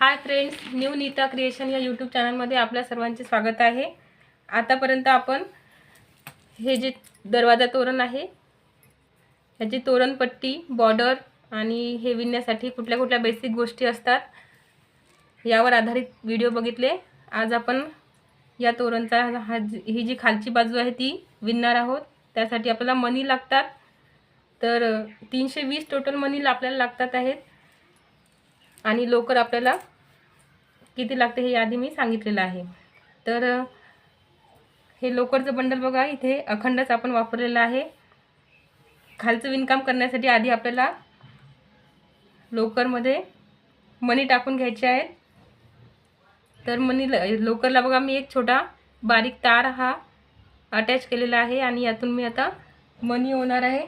Hi friends new Neeta creation या YouTube चॅनलमध्ये आपल्या सर्वांचे स्वागत आहे. आतापर्यंत आपण हे जे दरवाजा तोरण आहे ह्याची तोरणपट्टी बॉर्डर आणि हे विणण्यासाठी कुठल्या कुठल्या बेसिक गोष्टी असतात यावर आधारित व्हिडिओ बघितले. आज आपण या तोरणचा हा जी- ही जी खालची बाजू आहे ती विणणार आहोत. त्यासाठी आपल्याला मनी लागतात. तर तीनशे वीस टोटल मनी आपल्याला लागतात आहेत. आणि लोकर आपल्याला किती लागते हे आधी मी सांगितलेलं आहे. तर हे लोकरचं बंडल बघा इथे अखंडच आपण वापरलेलं आहे. खालचं विणकाम करण्यासाठी आधी आपल्याला लोकरमध्ये मणी टाकून घ्यायचे आहेत. तर मनी लोकरला बघा मी एक छोटा बारीक तार हा अटॅच केलेला आहे आणि यातून मी आता मनी होणार आहे.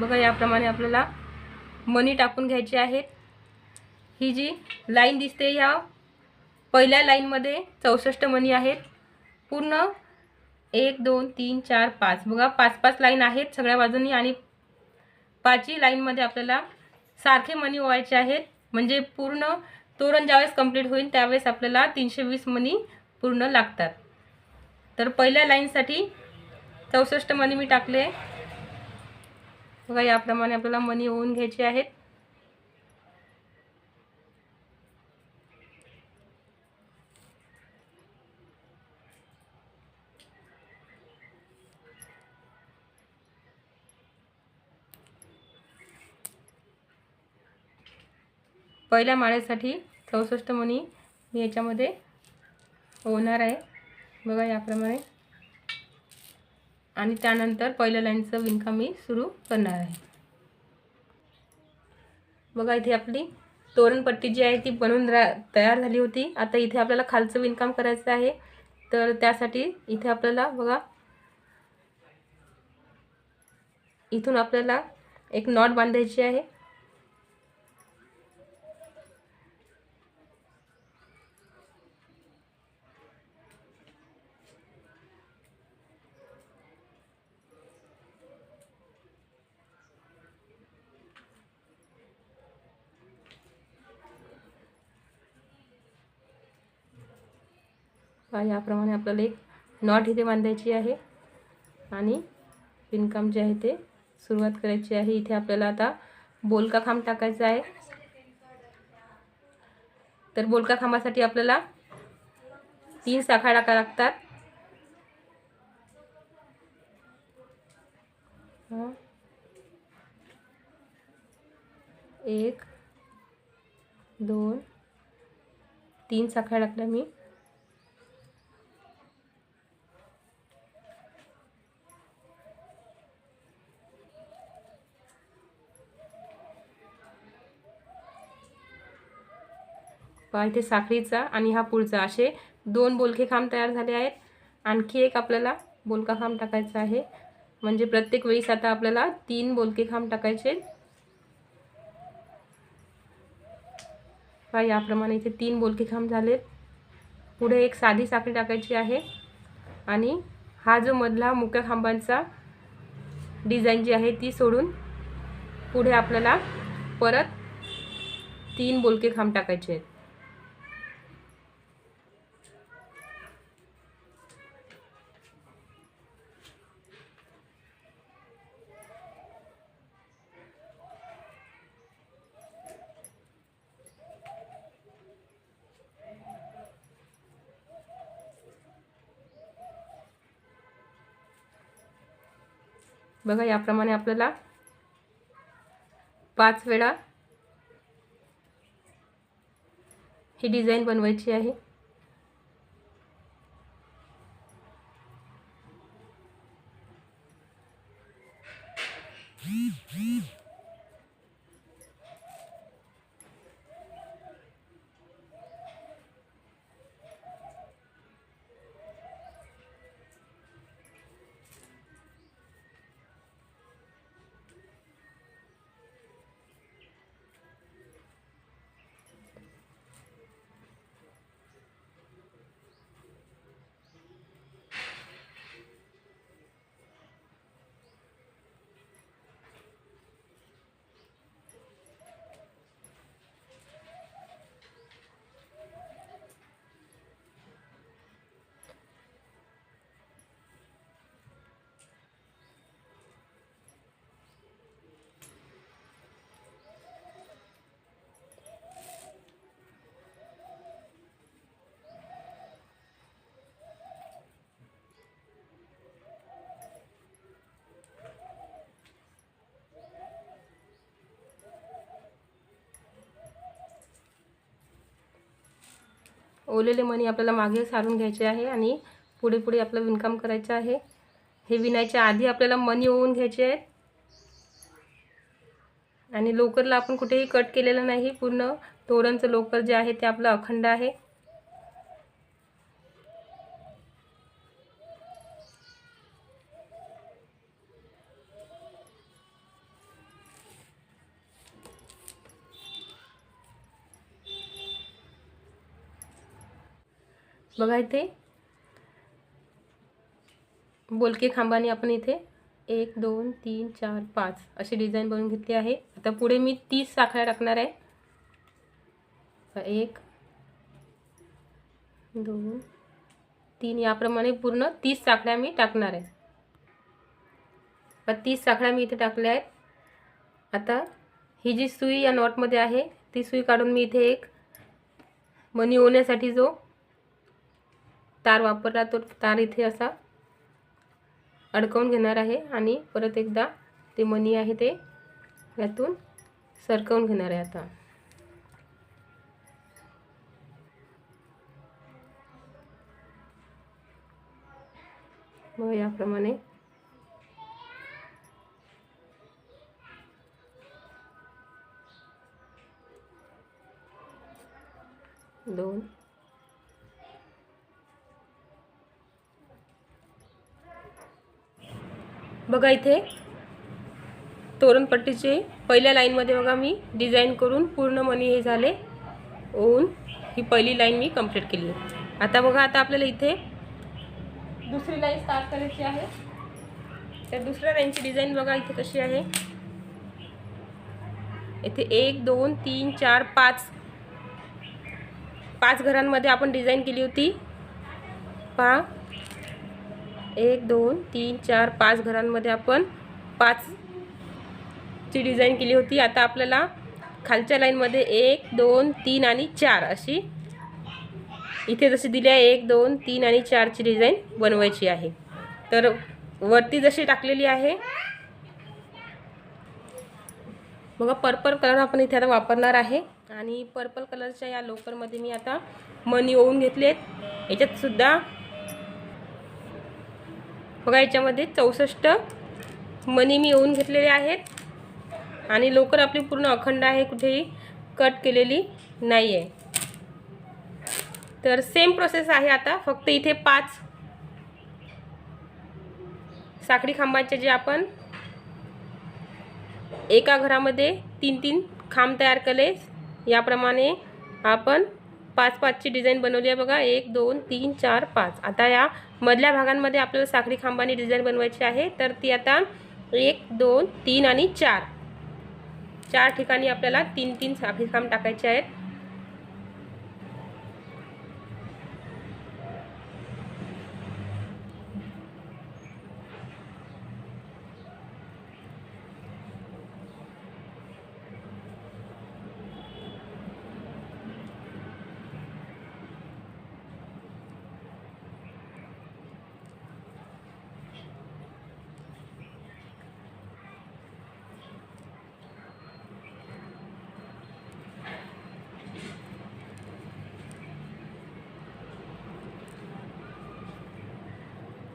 बघा याप्रमाणे आपल्याला मनी टाकून घ्यायचे आहेत ही जी लाईन दिसते ह्या पहिल्या लाईनमध्ये चौसष्ट मनी आहेत. पूर्ण एक दोन तीन चार पाच. बघा पाच पाच लाईन आहेत सगळ्या बाजूनी आणि पाचही लाईनमध्ये आपल्याला सारखे मनी ओवायचे आहेत. म्हणजे पूर्ण तोरण ज्यावेळेस कंप्लीट होईल त्यावेळेस आपल्याला तीनशे वीस मनी पूर्ण लागतात. तर पहिल्या लाईनसाठी चौसष्ट मनी मी टाकले. बघा याप्रमाणे आपल्याला मनी ओवून घ्यायचे आहेत पहिल्या माळ्यासाठी चौसष्ट मणी मी याच्यामध्ये ओवणार आहे. बघा याप्रमाणे. आणि त्यानंतर पहिल्या लाईनचं विणकाम मी सुरू करणार आहे. बघा इथे आपली तोरणपट्टी जी आहे ती बनवून रा तयार झाली होती. आता इथे आपल्याला खालचं विणकाम करायचं आहे. तर त्यासाठी इथे आपल्याला बघा इथून आपल्याला एक नॉट बांधायची आहे. याप्रमाणे आपल्याला एक नॉट इथे बांधायची आहे. आणि विणकाम जे आहे ते सुरुवात करायची आहे. इथे आपल्याला आता बोलका खांब टाकायचा आहे. तर बोलका खांबासाठी आपल्याला तीन साखा टाका लागतात. एक दोन तीन साखा टाकल्या मी. पहा इथे साखळीचा आणि हा पुढचा असे दोन बोलके खांब तयार झाले आहेत. आणखी एक आपल्याला बोलका खांब टाकायचा आहे. म्हणजे प्रत्येक वेळीस आता आपल्याला तीन बोलके खांब टाकायचे. पहा याप्रमाणे इथे तीन बोलके खांब झालेत. पुढे एक साधी साखळी टाकायची आहे. आणि हा जो मधला मुख्य खांबांचा डिझाईन जी आहे ती सोडून पुढे आपल्याला परत तीन बोलके खांब टाकायचे आहेत. बघा याप्रमाणे आपल्याला पाच वेळा ही डिझाईन बनवायची आहे. ओलेले मणी आपल्याला मागे सारून घ्यायचे आहे आणि पुढे पुढे आपलं विणकाम करायचं आहे. हे विणायच्या आधी आपल्याला मणी ओवून घ्यायचे आहेत. आणि लोकरला आपण कुठेही कट केलेलं नाही. पूर्ण तोरणचं लोकर जे आहे ते आपलं अखंड आहे. बघा इथे. बोलके खांबाने आपण इथे एक दोन तीन चार पाच अशी डिझाईन बनवून घेतली आहे. आता पुढे मी तीस साखळ्या टाकणार आहे. एक दोन तीन याप्रमाणे पूर्ण तीस साखळ्या मी टाकणार आहे. तीस साखळ्या मी इथे टाकल्या आहेत. आता ही जी सुई या नॉटमध्ये आहे ती सुई काढून मी इथे एक मनी ओण्यासाठी जो तार वापरला तो तार इथे असा अडकवून घेणार आहे आणि परत एकदा ते मनी आहे ते यातून सरकवून घेणार आहे आता. मग याप्रमाणे. दोन बघा इथे. तोरणपट्टीचे पहिल्या लाईनमध्ये बघा मी डिझाईन करून पूर्ण मनी हे झाले. होऊन ही पहिली लाईन मी कंप्लीट केली आता बघा आता आपल्याला इथे दुसरी लाईन स्टार्ट करायची आहे. त्या दुसऱ्या लाईनची डिझाईन बघा इथे कशी आहे. इथे एक दोन तीन चार पाच. पाच घरांमध्ये आपण डिझाईन केली होती. पहा. एक दोन तीन चार पाच घरांमध्ये आपण पाच ची डिझाईन केली होती. आता आपल्याला खालच्या लाईनमध्ये एक दोन तीन आणि चार अशी इथे जशी दिली आहे एक दोन तीन आणि चारची डिझाईन बनवायची आहे. तर वरती जशी टाकलेली आहे बघा पर्पल कलर आपण इथे आता वापरणार आहे. आणि पर्पल कलरच्या या लोकरमध्ये मी आता मनी ओवून घेतले आहेत बघा याच्यामध्ये चौसष्ट मनी मी येऊन घेतलेले आहेत. आणि लोकर आपली पूर्ण अखंड आहे कुठेही कट केलेली नाही आहे तर सेम प्रोसेस आहे आता फक्त इथे पाच साखळी खांबाचे जे आपण एका घरामध्ये तीन तीन खांब तयार केले याप्रमाणे आपण पाच पाचची डिझाईन बनवली आहे बघा. एक दोन तीन चार पाच. आता या मधल्या भागांमध्ये आपल्याला साखळी खांबाने डिझाईन बनवायची आहे. तर ती आता एक दोन तीन आणि चार. चार ठिकाणी आपल्याला तीन तीन साखळी खांब टाकायचे आहेत.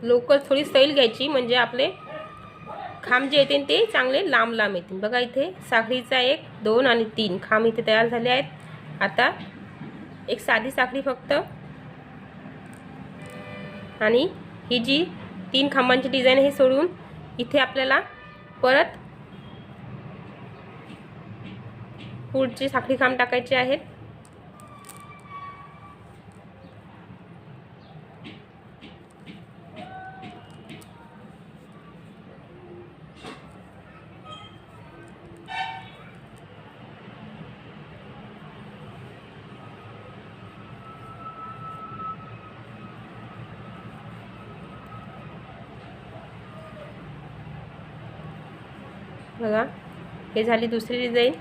लोकर थोडी सैल घ्यायची म्हणजे आपले खांब जे येते ते चांगले लांब लांब येतील. बघा इथे साखळीचा एक दोन आणि तीन खांब इथे तयार झाले आहेत. आता एक साधी साखळी फक्त. आणि ही जी तीन खांबांची डिझाईन हे सोडून इथे आपल्याला परत पुढची साखळी खांब टाकायचे आहेत. बघा. हे झाली दुसरी डिझाईन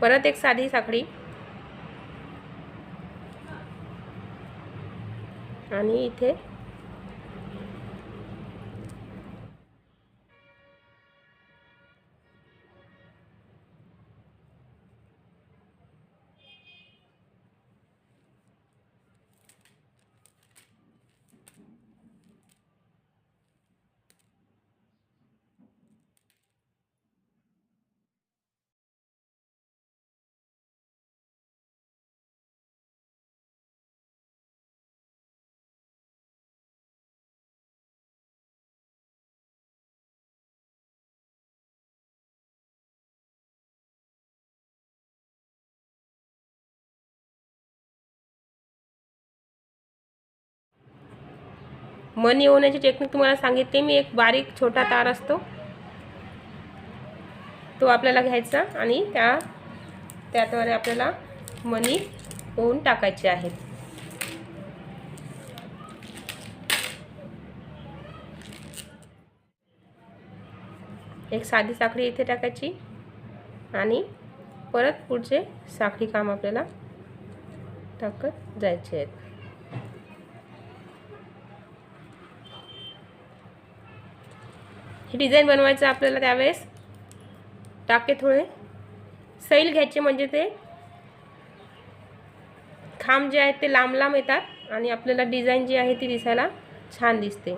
परत एक साधी साखळी. आणि इथे मनी होण्याची टेक्निक तुम्हाला सांगितली. मी एक बारीक छोटा तार असतो. तो आपल्याला घ्यायचा आणि त्या त्याद्वारे आपल्याला मनी होऊन टाकायचे आहेत एक साधी साखळी इथे टाकायची आणि परत पुढचे साखळी काम आपल्याला टाकत जायचे आहेत. हे डिझाईन बनवायचं आपल्याला त्यावेळेस. टाके थोडे. सैल घ्यायचे म्हणजे ते. खांब जे आहेत ते लांब लांब येतात आणि आपल्याला डिझाईन जी आहे ती दिसायला छान दिसते.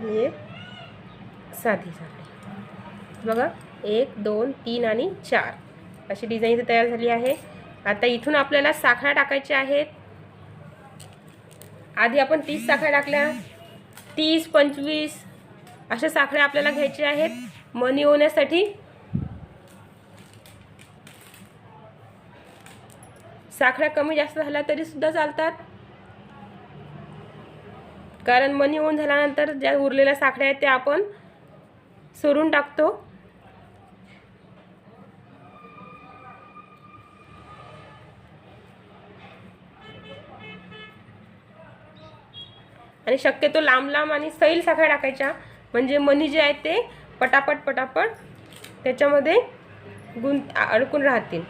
हे साधी झाली बघा. एक दोन तीन आणि चार. अशी डिझाईन इथे तयार झाली आहे. आता इथून आपल्याला साखळ्या टाकायच्या आहेत. आधी आपण तीस साखळ्या टाकल्या. तीस पंचवीस अशा साखळ्या आपल्याला घ्यायच्या आहेत. मनी होण्यासाठी साखळ्या कमी जास्त झाल्या तरी सुद्धा चालतात. कारण मनी होऊन झाल्यानंतर ज्या उरलेल्या साखळ्या आहेत त्या आपण सोडून टाकतो. आणि शक्यतो लांब लांब आणि सैल साखळ्या टाकायच्या. म्हणजे मनी जे आहेत ते पटापट पटापट त्याच्यामध्ये गुंत अडकून राहतील.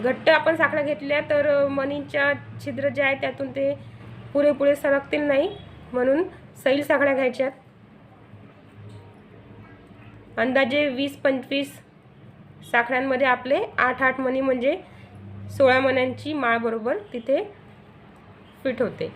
घट्ट आपण साखळ्या घेतल्या तर मनीच्या छिद्र जे आहे त्यातून ते पुरेपुरे सरकतील नाही म्हणून सैल साखळ्या घ्यायच्यात. अंदाजे वीस पंचवीस साखळ्यांमध्ये आपले आठ आठ मणी म्हणजे सोळा मण्यांची माळ बरोबर तिथे फिट होते.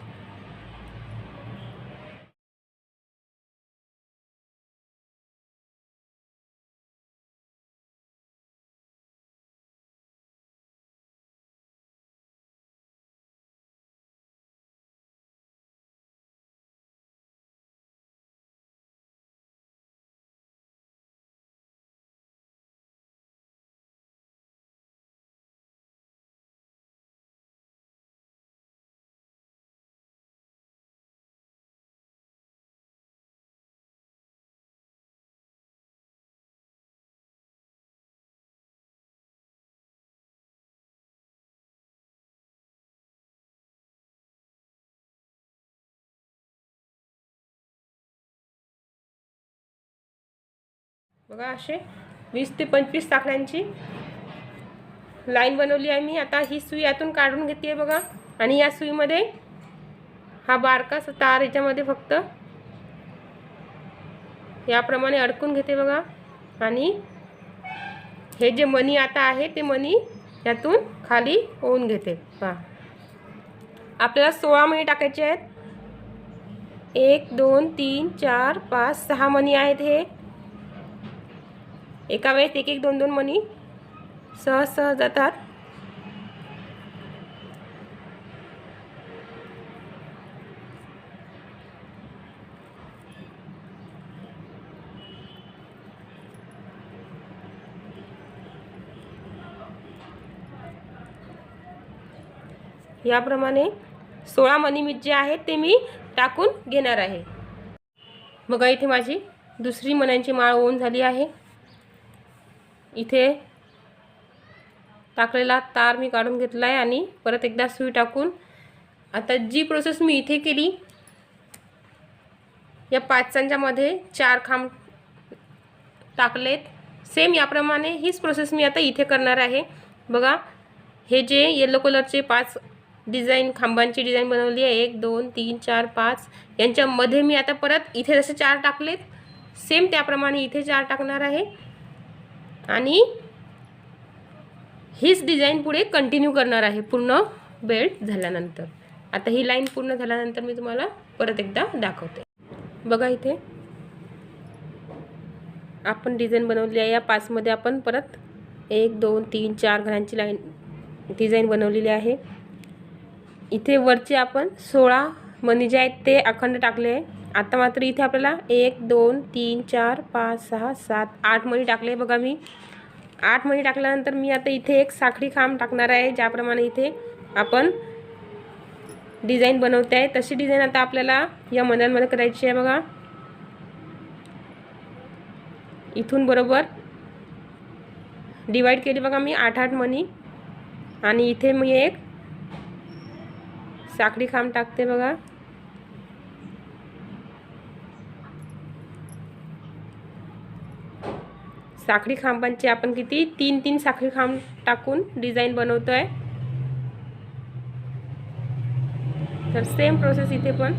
बघा असे. वीस ते पंचवीस साखळ्यांची लाईन बनवली आहे मी. आता ही सुई यातून काढून घेते बघा. आणि या सुईमध्ये हा बारकास तार याच्यामध्ये फक्त याप्रमाणे अडकून घेते बघा. आणि हे जे मनी आता आहे ते मनी यातून खाली होऊन घेते. पहा. आपल्याला सोळा मणी टाकायचे आहेत. एक दोन तीन चार पाच सहा मणी आहेत हे. एका वेळेस एक एक दोन दोन मणी सहज सहज जातात. याप्रमाणे सोळा मनी मीठ जे आहे ते मी टाकून घेणार आहे. बघा इथे माझी दुसरी मण्यांची माळ ओन झाली आहे. इथे टाकलेला तार मी काढून घेतला आहे आणि परत एकदा सुई टाकून आता जी प्रोसेस मी इथे केली या पाचसांच्यामध्ये चार खांब टाकलेत. सेम याप्रमाणे हीच प्रोसेस मी आता इथे करणार आहे. बघा हे जे येलो कलरचे पाच डिझाईन खांबांची डिझाईन बनवली आहे. एक दोन तीन चार पाच. यांच्यामध्ये मी आता परत इथे जसे चार टाकलेत सेम त्याप्रमाणे इथे चार टाकणार आहे. आणि हीच डिझाईन पुढे कंटिन्यू करणार आहे. पूर्ण बेल्ट झाल्यानंतर. आता ही लाईन पूर्ण झाल्यानंतर मी तुम्हाला परत एकदा दाखवते. बघा इथे. आपण डिझाईन बनवली आहे. या पाचमध्ये आपण परत एक दोन तीन चार घरांची लाईन डिझाईन बनवलेली आहे. इथे वरचे आपण सोळा मनी जे आहेत ते अखंड टाकले आहे. आता मात्र इथे आपल्याला एक दोन तीन चार पाच सहा सात आठ मणी टाकले बघा मी. आठ मणी टाकल्यानंतर मी आता इथे एक साखळी खांब टाकणार आहे ज्याप्रमाणे इथे आपण डिझाईन बनवते आहे. तशी डिझाईन आता आपल्याला या मण्यांमध्ये करायची आहे बघा. इथून बरोबर डिवाईड केली बघा मी आठ आठ मणी. आणि इथे मी एक साखळी खांब टाकते बघा. साखळी खांबांचे आपण किती? तीन तीन साखळी खांब टाकून डिझाईन बनवतो आहे तर सेम प्रोसेस इथे पण.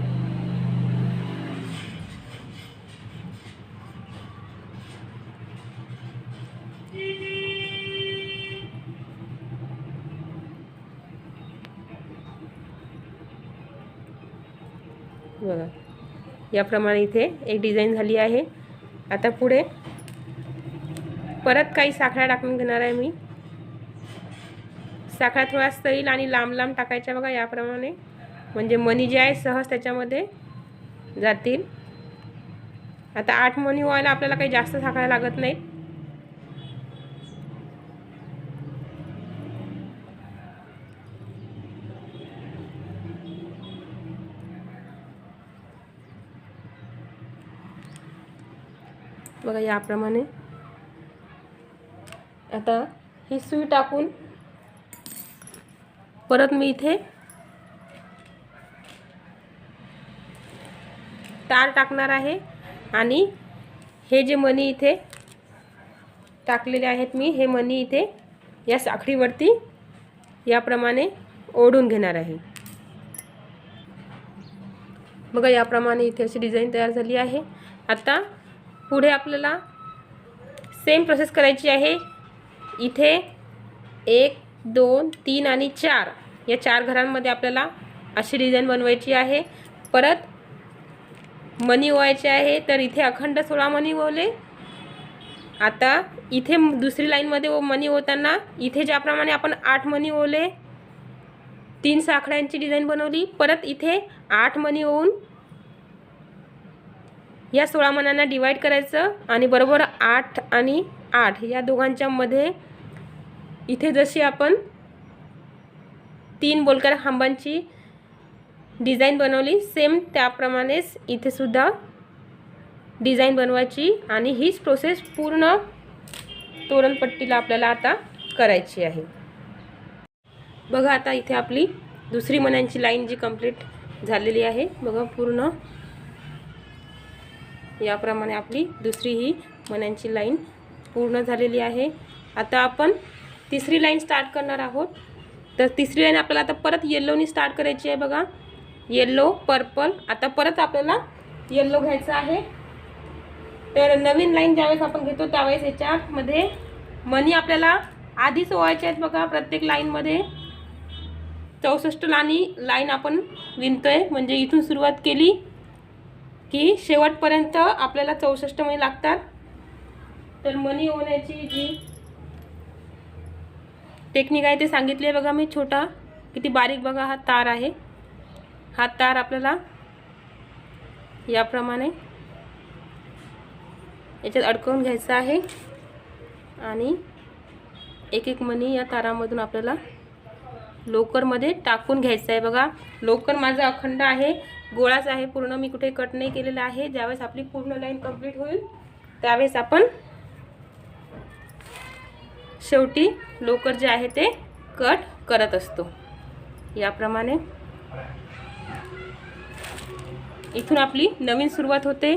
बघा. याप्रमाणे इथे एक डिझाईन झाली आहे. आता पुढे परत काही साखळ्या टाकून घेणार आहे मी. साखळ्या थोड्या सैल आणि लांब लांब टाकायच्या बघा याप्रमाणे. म्हणजे मणी जे आहे सहज त्याच्यामध्ये जातील. आता आठ मणी व्हायला आपल्याला काही जास्त साखळ्या लागत नाहीत. बघा याप्रमाणे. आता ही सुई टाकून परत मी इथे तार टाकणार आहे आणि हे जे मणी इथे टाकलेले आहेत मी हे मणी इथे या साखळीवरती याप्रमाणे ओढून घेणार आहे. बघा याप्रमाणे इथे अशी डिझाईन तयार झाली आहे. आता पुढे आपल्याला सेम प्रोसेस करायची आहे. इथे एक दोन तीन आणि चार. या चार घरांमध्ये आपल्याला अशी डिझाईन बनवायची आहे. परत मनी ओवायचे आहे. तर इथे अखंड सोळा मणी ओवले. आता इथे दुसरी लाईनमध्ये ओ मनी ओताना इथे ज्याप्रमाणे आपण आठ मणी ओले तीन साखळ्यांची डिझाईन बनवली. परत इथे आठ मणी ओवून या सोळा मनांना डिवाईड करायचं आणि बरोबर आठ आणि आठ या दोघांच्यामध्ये इथे जशी आपण तीन बोलकर खांबांची डिझाईन बनवली सेम त्याप्रमाणेच इथेसुद्धा डिझाईन बनवायची आणि हीच प्रोसेस पूर्ण तोरणपट्टीला आपल्याला आता करायची आहे. बघा आता इथे आपली दुसरी मण्यांची लाईन जी कंप्लीट झालेली आहे. बघा पूर्ण याप्रमाणे आपली दुसरी ही मण्यांची लाईन पूर्ण झालेली आहे. आता आपण तिसरी लाईन स्टार्ट करणार आहोत. तर तिसरी लाईन आपल्याला आता परत येल्लोनी स्टार्ट करायची आहे बघा. येल्लो पर्पल आता परत आपल्याला येल्लो घ्यायचं आहे. तर नवीन लाईन ज्यावेळेस आपण घेतो त्यावेळेस याच्यामध्ये मनी आपल्याला आधीच ओवायचे आहेत बघा प्रत्येक लाईनमध्ये चौसष्ट लाणी लाईन आपण विणतोय. म्हणजे इथून सुरुवात केली की शेवटपर्यंत आपल्याला चौसष्ट मणी लागतात. तर मनी ओवण्याची जी टेक्निक आहे ते सांगितली आहे बघा मी छोटा. किती बारीक बघा हा तार आहे. हा तार आपल्याला याप्रमाणे याच्यात अडकवून घ्यायचा आहे. आणि एक एक मणी या तारामधून आपल्याला लोकरमध्ये टाकून घ्यायचं आहे बघा. लोकर माझा अखंड आहे गोळाच आहे पूर्ण मी कुठे कट नाही केलेला आहे. ज्यावेळेस आपली पूर्ण लाईन कंप्लीट होईल त्यावेळेस आपण शेवटी लोकर जे आहे ते कट करत असतो. याप्रमाणे इथून आपली नवीन सुरुवात होते.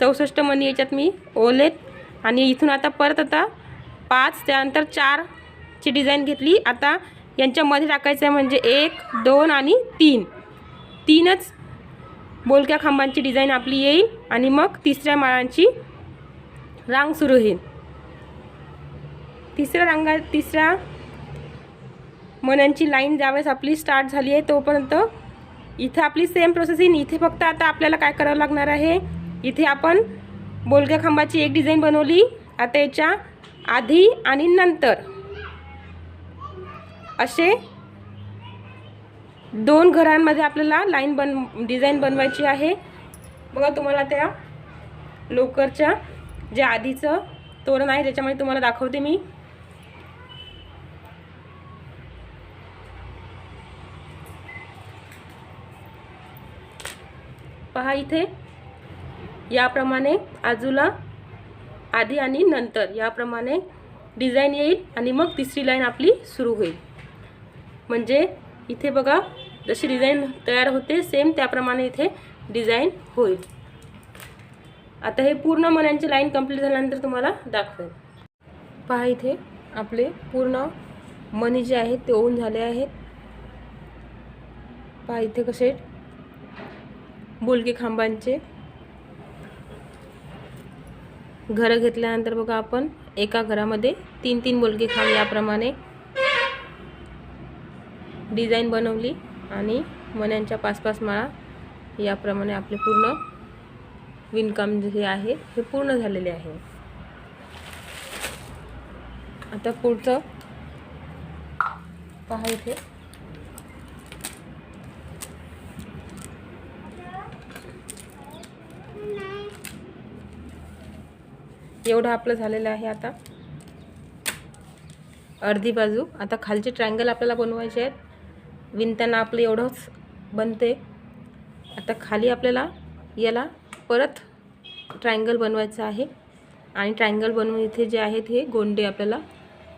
चौसष्ट मणी याच्यात मी ओलेत आणि इथून आता परत आता पाच त्यानंतर चारची डिझाईन घेतली. आता यांच्यामध्ये टाकायचं आहे म्हणजे एक दोन आणि तीन. तीनच बोलक्या खांबांची डिझाईन आपली येईल आणि मग तिसऱ्या माळांची रांग सुरू होईल. तिसऱ्या रांगा तिसऱ्या मण्यांची लाईन ज्यावेळेस आपली स्टार्ट झाली आहे तोपर्यंत इथे आपली सेम प्रोसेस येईल इथे फक्त आता आपल्याला काय करावं लागणार आहे? इथे आपण बोलक्या खांबाची एक डिझाईन बनवली. आता याच्या आधी आणि नंतर असे दोन घरांमध्ये आपल्याला लाईन बन डिझाईन बनवायची आहे. बघा तुम्हाला त्या लोकरच्या जे आधीचं तोरण आहे त्याच्यामध्ये तुम्हाला दाखवते मी. पहा इथे. याप्रमाणे आजूला आधी आणि नंतर याप्रमाणे डिझाईन येईल आणि मग तिसरी लाईन आपली सुरू होईल. म्हणजे इथे बघा जशी डिझाईन तयार होते सेम त्याप्रमाणे इथे डिझाईन होईल. आता हे पूर्ण मण्यांची लाईन कंप्लीट झाल्यानंतर तुम्हाला दाखवेल. पहा इथे आपले पूर्ण मणी जे आहेत ते ओन झाले आहेत. पहा इथे कसे बोलके खांबांचे. घरं घेतल्यानंतर बघा आपण एका घरामध्ये तीन तीन बोलके खांब याप्रमाणे डिझाईन बनवली आणि मण्यांच्या पाच पाच माळा याप्रमाणे आपले पूर्ण विणकाम जे आहे हे पूर्ण झालेले आहे. आता पुढचं पहा इथे. एवढं आपलं झालेलं आहे आता. अर्धी बाजू. आता खालचे ट्रायंगल आपल्याला बनवायचे आहेत. विणताना आपलं एवढंच बनते. आता खाली आपल्याला याला परत ट्रायंगल बनवायचं आहे. आणि ट्रायंगल बनवून इथे जे आहेत हे गोंडे आपल्याला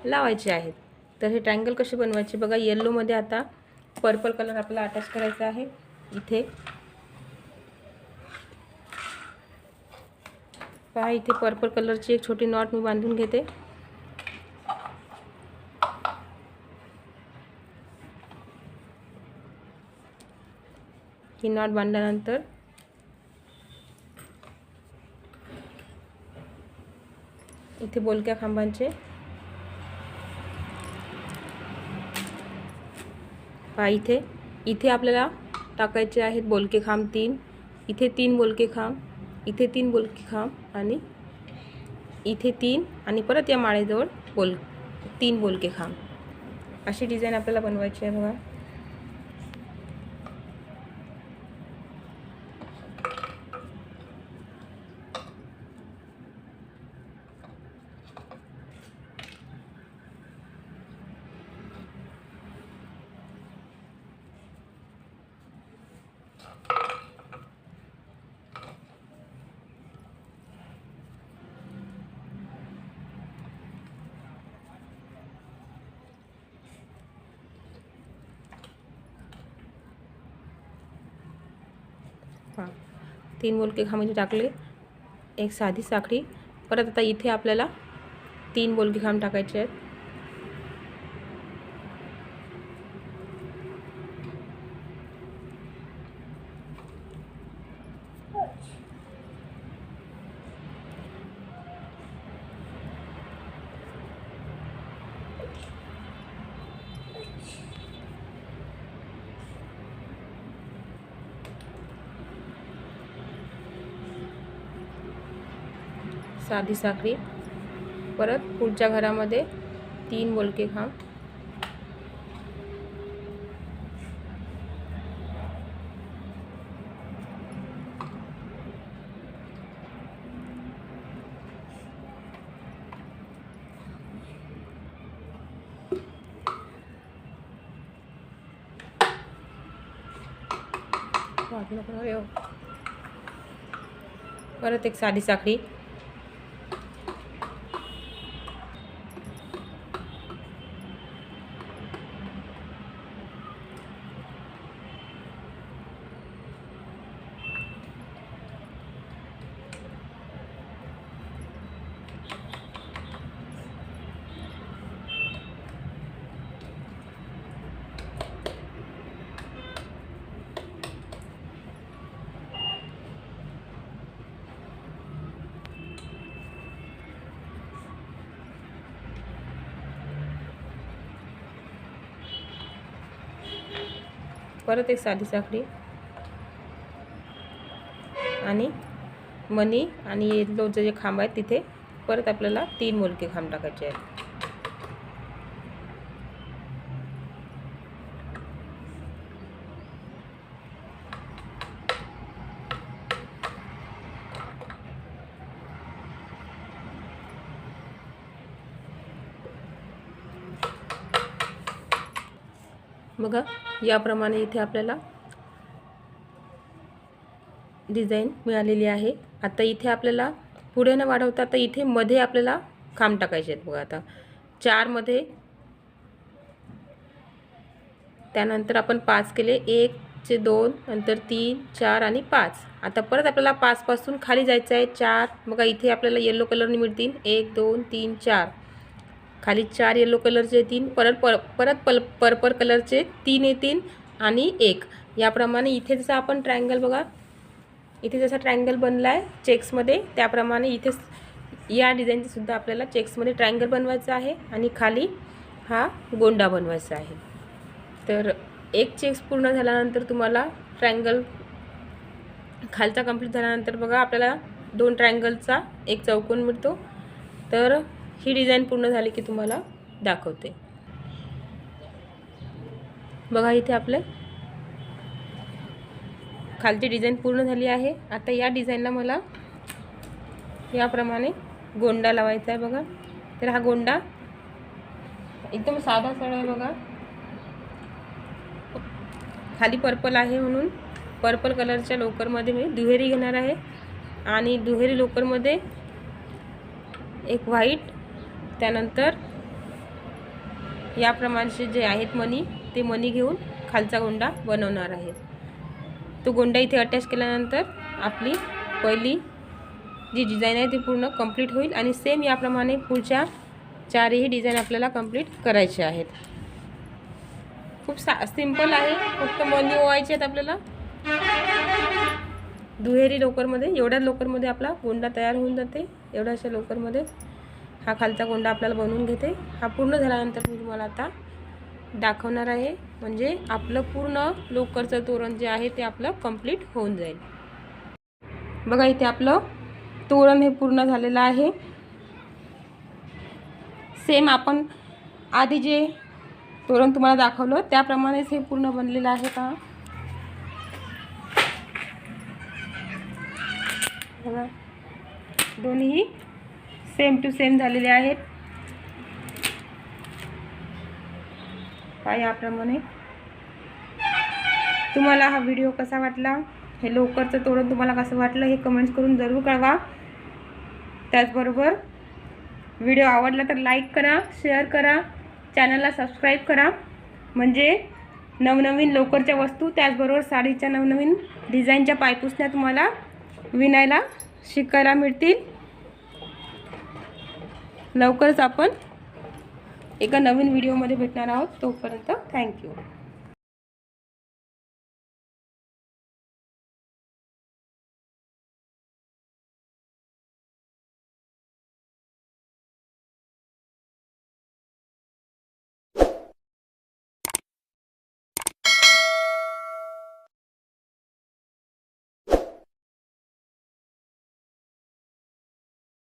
लावायचे आहेत. तर हे ट्रायंगल कसे बनवायचे? बघा येल्लोमध्ये आता पर्पल कलर आपल्याला अटॅच करायचा आहे. इथे पहा इथे पर्पल कलरची एक छोटी नॉट मी बांधून घेते. ही नॉट बांधल्यानंतर इथे बोलक्या खांबांचे पहा इथे इथे आपल्याला टाकायचे आहेत बोलके खांब तीन. इथे तीन बोलके खांब. इथे तीन बोलके खांब आणि इथे तीन आणि परत या माळेजवळ बोल तीन बोलके खांब अशी डिझाईन आपल्याला बनवायची आहे बघा. हां. तीन बोलके घामाचे टाकले एक साधी साखळी. परत आता इथे आपल्याला तीन बोलके घाम टाकायचे आहेत. साधी साखळी परत पुढच्या घरामध्ये तीन बोलके खांब हो. परत एक साधी साखळी परत एक साधी साखळी. आणि मनी आणि येल्लोचं जे खांब आहेत तिथे परत आपल्याला तीन मुलके खांब टाकायचे आहेत. बघा याप्रमाणे इथे आपल्याला डिझाईन मिळालेली आहे. आता इथे आपल्याला पुढे न वाढवता तर इथे मध्ये आपल्याला खांब टाकायचे आहेत बघा आता. चारमध्ये त्यानंतर आपण पाच केले. एकचे दोन नंतर तीन चार आणि पाच. आता परत आपल्याला पाचपासून खाली जायचं आहे. चार बघा इथे आपल्याला येलो कलरने मिळतील. एक दोन तीन चार. खाली चार येलो कलरचे येतील परत पर परत पल पर्पल कलरचे तीन येतील आणि एक. याप्रमाणे इथे जसं आपण ट्रायंगल बघा इथे जसा ट्रायंगल बनला आहे चेक्समध्ये त्याप्रमाणे इथे या डिझाईनचं सुद्धा आपल्याला चेक्समध्ये ट्रायंगल बनवायचं आहे आणि खाली हा गोंडा बनवायचा आहे. तर एक चेक्स पूर्ण झाल्यानंतर तुम्हाला ट्रायंगल खालचा कंप्लीट झाल्यानंतर बघा आपल्याला दोन ट्रायंगलचा एक चौकोन मिळतो. तर ही डिझाईन पूर्ण झाली की तुम्हाला दाखवते. बघा इथे आपले. खालची डिझाईन पूर्ण झाली आहे. आता या डिझाईनला मला याप्रमाणे गोंडा लावायचा आहे बघा. तर हा गोंडा एकदम साधा सरळ आहे बघा. खाली पर्पल आहे म्हणून पर्पल कलरच्या लोकरमध्ये मी दुहेरी घेणार आहे. आणि दुहेरी लोकरमध्ये एक व्हाईट त्यानंतर याप्रमाणचे जे आहेत मणी ते मणी घेऊन खालचा गोंडा बनवणार आहे तो गोंडा इथे अटॅच केल्यानंतर आपली पहिली जी डिझाईन आहे ती पूर्ण कंप्लीट होईल आणि सेम याप्रमाणे पुढच्या चारही डिझाईन आपल्याला कंप्लीट करायचे आहेत. खूप सा सिंपल आहे. फक्त मनी ओवायचे आहेत आपल्याला. दुहेरी लोकरमध्ये एवढ्या लोकरमध्ये आपला गोंडा तयार होऊन जाते. एवढ्याशा लोकरमध्ये हा खालचा गोंडा आपल्याला बनवून घेते. हा पूर्ण झाल्यानंतर मी तुम्हाला आता दाखवणार आहे. म्हणजे आपलं पूर्ण लोकरचं तोरण जे आहे ते आपलं कंप्लीट होऊन जाईल. बघा इथे आपलं तोरण हे पूर्ण झालेलं आहे. सेम आपण आधी जे तोरण तुम्हाला दाखवलं त्याप्रमाणेच हे पूर्ण बनलेलं आहे का बघा. दोन्ही सेम टू सेम झालेले आहेत. काय याप्रमाणे. तुम्हाला हा व्हिडिओ कसा वाटला? हे लोकरचं तोडून तुम्हाला कसं वाटलं हे कमेंट्स करून जरूर कळवा. त्याचबरोबर व्हिडिओ आवडला तर लाईक करा शेअर करा चॅनलला सबस्क्राईब करा. म्हणजे नवनवीन लोकरच्या वस्तू त्याचबरोबर साडीच्या नवनवीन डिझाईनच्या पायपुसण्या तुम्हाला विणायला शिकायला मिळतील. लवकरच आपण एका नवीन व्हिडिओमध्ये भेटणार आहोत तोपर्यंत थँक्यू.